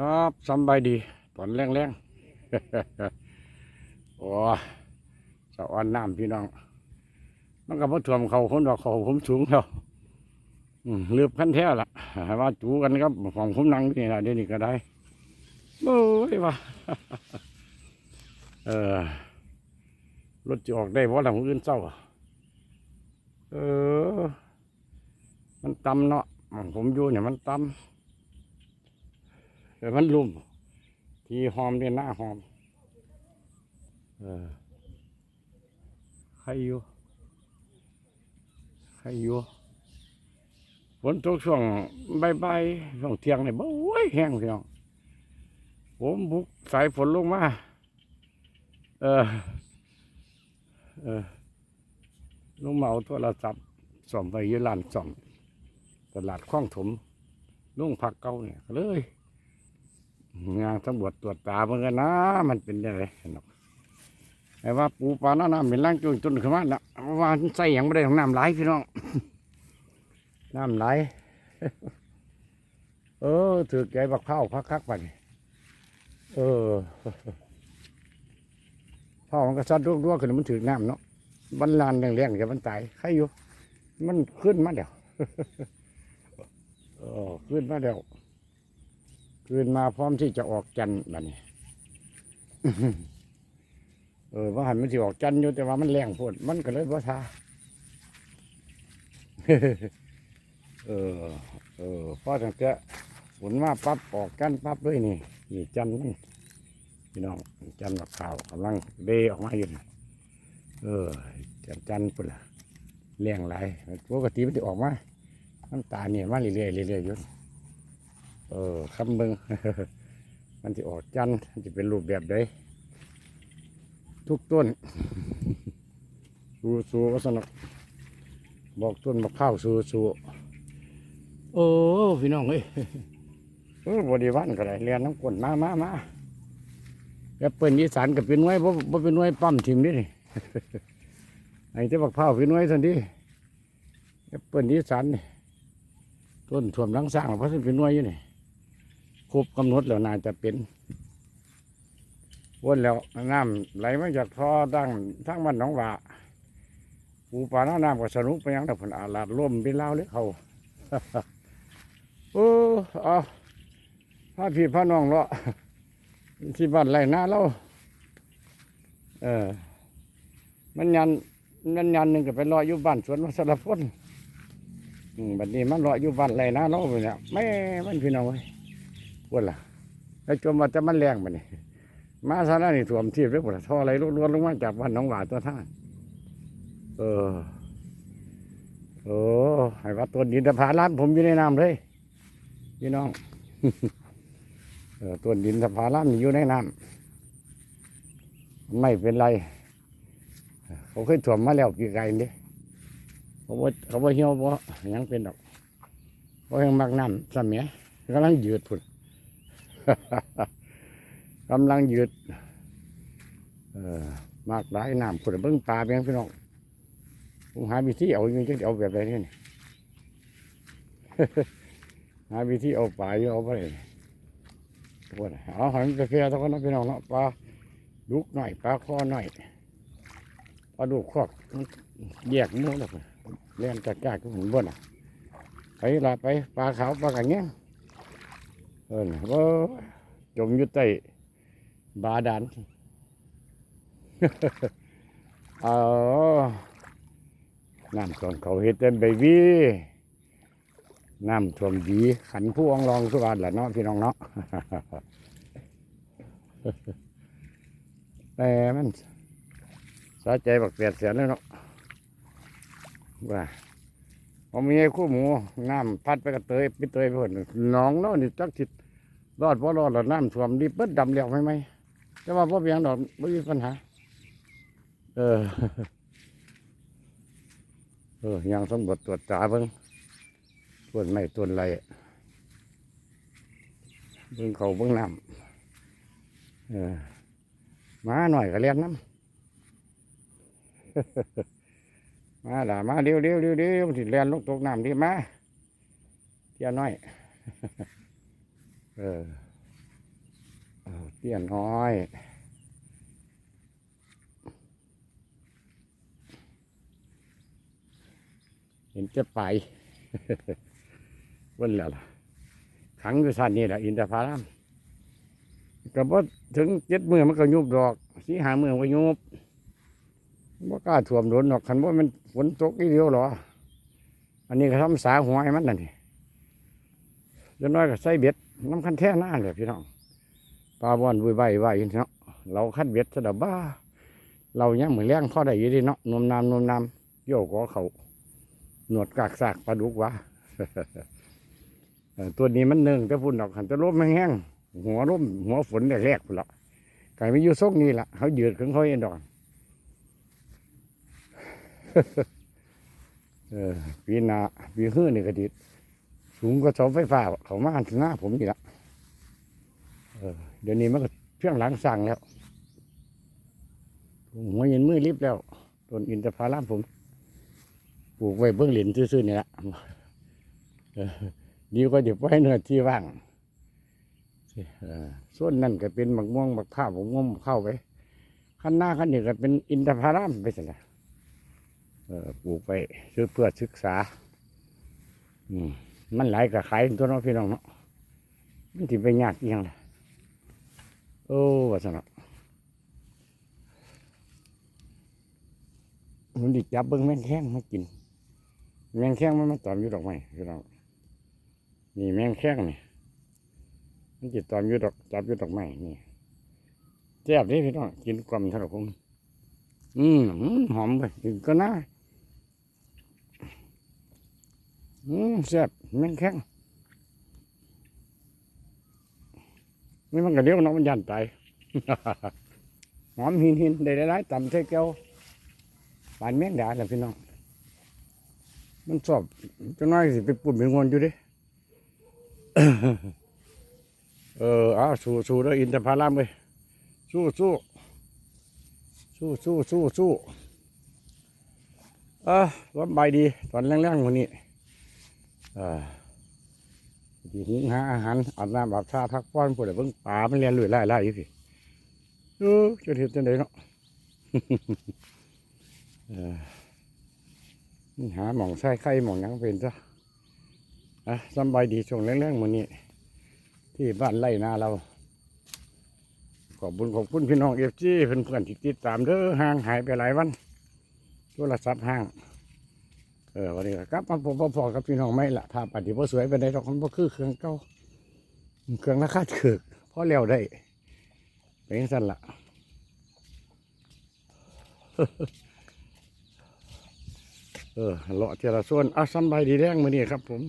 ครับสบายดี ตอนแรงๆโอ้สะออนน้ำพี่น้อง มันก็บ่ท่วมเขาคนดอกเขาผมสูงแล้วเลือบขั้นแท้ละห้ว่าจูกันครับของผมนั่งนี่นะเดี๋ยวนี้ก็ได้โอ้ยว่าเออรถจะออกได้เพราะหลังอื่นเศร้าเออ มันต่ำเนาะหม้องผมอยู่เนี่ยมันต่ำ แต่มันลุ่ม ทีหอมเนี่ยหน้าหอม เออใครอยู่ใครอยู่ฝนตกช่วงบ่ายๆช่วงเที่ยงเนี่ยบ่อยแห้งพี่น้องผมบุกสายฝนลงมาเออเออลงมาเอาโทรศัพท์ส่อมไปยืนลานส่อมตลาดคลองถมลุงผักเก่าเนี่ยเลย งานตำรวจตรวจตาเมื่อกันนะ มันเป็นยังไงเนาะไอ้ว่าปูปลาหน้าน้ำเป็นล่างจุนจนขึ้นมาละว่าใส่ยังไม่ได้ของน้ำไหลพี่น้องน้ำไหลเออถือแกบักเผาพักคักไปเออเผามันก็ซัดรั่วๆขึ้นมันถือน้ำเนาะบันลานแรงๆจะมันตายใครอยู่ มันขึ้นมาเดี๋ยวเออขึ้นมาเดี๋ยว ขึ้นมาพร้อมที่จะออกจันทร์บัดนี้เออว่าหันมันสิออกจันอยู่แต่ว่ามันแรงพดมันก็เลยบ่ทาเออ เออพอตั้งแต่ฝนมาปั๊บออกจันปั๊บเลยนี่นี่จันนพี่น้องจันทร์แบบขาวกำลังเดออกมาอยู่เออจันจันทร์พุ่นล่ะแรงหลายปกติมันจะออกมาน้ำตาเนี่ยมาเรื่อยๆเรื่อยๆอยุ่ เออคำเบิงมันจะออกจันมันจะเป็นรูปแบบใดทุกต้นสูสู้ก็สนุกบอกต้นมะพร้าวสูสู้โอ้พี่น้องเอ้ยเออบริวารก็ได้เรียนน้ำกลนมามามาแล้วเปิ้นอีสานกับเป็นหน่วยบ่บ่เป็นหน่วยปั๊มทิมนี่นี่ไอ้เจ้าบักพร้าวเป็นหน่วยทันทีแอปเปิ้ลอีสานนี่ต้นถ่วมลังสร้างเพราะมันเป็นหน่วยอยู่นี่ ครบกำหนดแล้วน่าจะเป็นวนแล้วน้ำไหลมาจากท่อดังทั้งบ้านหนองว่าปูปลาน้าน้ำก็สนุกไปยังแต่ผลอาลาดล่มเป็นเล่าเลยเขาโอ้เอาพาพี่พาน้องเลาะที่บ้านไรหน้าเราเออ มันยันมันยันหนึ่งก็ไปรออยู่บ้านสวนวัชรพลอืมบัดนี้มันรออยู่บ้านไรนะเนาไปเนี่ยแม่มันพี่น้องเว้ย วดล่ะแล้วจมว่าจะมันแรงบัดนี้มาซะแล้วนี่ถ่วมที่ไปหมดท่ออะไรล้วนๆลงมาจากบ้านน้องหวาตัวท่านเออโอ้ให้ว่าต้นดินสะพานล้านผมอยู่ในน้ำเลยพี่น้องเออต้นดินสะพานล้านอยู่ในน้ำไม่เป็นไรเขาเคยถ่วมมาแล้วกี่ไกลนี่เขาว่าเขาว่าเหี่ยวบ่หยังเป็นดอกเพราะยังมักน้ำสมัยกำลังยืดพุ่น กำลังยืดเออมากหลายน้ำพุ่นเบิ่งปลาเพียงพี่น้องผมหาวิธีเอาอยู่จะเอาแบบไหนนี่ยหาวิธีเอาปลาอยู่เอาไปพุ่นเอาหันกาแฟเท่านั้นพี่น้องเนาะปลาดุกหน่อยปลาคอหน่อยปลาดุกคอกแยกหมือแล้วพุ่นเลี้ยงจัดจ้าก็เหมือนบ่นอะไปละไปปลาขาวปลากระเงี้ย เออโอ้ยจมอยู่ใต้บาดาลเอาน้ำท่วมเขาเฮ็ดเต็มใบวีน้ำท่วมดีขันผู้องรองสุวรรณแหละเนาะพี่น้องเนาะแต่มันสะใจบักเปียดเสียนเลยเนาะว่าผมมีไอ้คู่หมูน้ำพัดไปกับเตยไปเตยไปหมดน้องเนาะนี่จักจิต รอดพอรอดแล้วน้ำท่วมดีเปิดดำเหลียวไหมไหมแต่ว่าพ่อเพียงดอกไม่มีปัญหา เออ เออยังสำรวจตรวจตาเบิ่งต้นไม้ต้นไรอะเบิ่งเขาเบิ่งน้ำเออมาหน่อยก็เรียนน้ำมาด่ามาเร็วเร็วเร็วเร็วสิเรียนลงตกน้ำดีมาเจ้าน้อย เออเตี้ยน้อยเห็นจะไปวันแล้วล่ะขังอยู่สั้นนี่แหละอินทผลัมก็บ่ถึงเจ็ดมือมันก็ยุบดอกสีหามือก็ยุบบ่กล้าถ่วมโดนดอกคันว่ามันฝนตกอีเดียวหรอ อันนี้ก็ทำสาหัวให้มันนั่นนี่ เล็กน้อยก็ใส่เบ็ดน้ำคันแท่หน้าเลยพี่น้องปลาบอนวุ้ยใบไหวเนาะเราคัดเบ็ดสะดับบ้า เรายังเหมือนแรงพ่อได้อยู่ดีเนาะนมน้ำนมน้ำโยกก็เขาหนวดกากสากปลาดุกวะตัวนี้มันหนึ่งแต่พุ่นดอกหันแตะลมแห้งหัวลมหัวฝนแรกๆพุ่นละไก่ไม่อยู่ซกนี่ละเขาเยือดของเขาเองดอกเออปีนาปีหื้อนี่ก็ดี สูงกว่าเสาไฟฟ้าเขามาถึงหน้าผมนี่ละเออเดี๋ยวนี้มันก็เพียงหลังสั่งแล้วหัวเย็นมือรีบแล้วต้นอินทผลัมผมปลูกไว้เบื้องหลินซื่อๆนี่แหละเดีกว่าเดี๋ยวไว้เนื้อที่ว่างส่วนนั่นก็เป็นหมักม่วงหมักข้าวหมักม่วงหมักข้าไปข้างหน้าข้างนี้ก็เป็นอินทผลัมไปสิละปลูกไปเพื่อศึกษา อืม มันหลายกับขายตัวน้องพี่น้องเนาะมันถิไปยากอียังล่ะโอ้ว่าสนับมันดิจับเบิ้งแม่งแข้งมากิน แมงแข้งมันมาตอมอยู่ดอกไม้พี่น้องนี่แมงแข้งนี่มันจิตตอมอยู่ดอกจับอยู่ดอกไม้นี่แซ่บนี่พี่น้องกินกลมเท่าไหร่คงอืมอืมหอมไปก็น่า อืมแซ่บแมงแข้งนี่มันก็เลี้ยวน้องมันยันตายหอมหินหินได้หลายๆตำใส่แก้วปานแมงดาแหละพี่น้อง มันสอบจังน้อยสิไปปุ่นเป็นงอนอยู่ดิเออเอาสู้สู้เด้ออินทผลัมเลยสู้สู้สู้สู้สู้สู้เออสบายดี ตอนแรงๆวันนี้ ดีหุงหาอาหารอาบน้ำอาบท่าพักผ่อนพวกเดี๋ยวเบิ่งป่ามันเรียนลุยไล่ไล่อยู่สิเออจะเห็นจังไดเนาะเออนี่หาหมองใส่ไข่หมองยังเป็นซะอะสบายดีช่วงแรงๆมื้อนี้ ที่บ้านไร่นาเรา ขอบุญขอบคุณพี่น้องเอฟซีเพื่อนๆที่ติดตามเด้อห่างหายไปหลายวันโทรศัพท์ห่าง เออวันนี้ก็กลับมาพบพอกับพี่น้องไม่ละภาพปฏิบัติสวยไปได้ดอกมันก็คือเครื่องเก่าเครื่องราคาถือพอแล้วได้เป็นสั้นละเออเลาะเจรส่วนอะสำบายดีแดงมือนี่ครับผม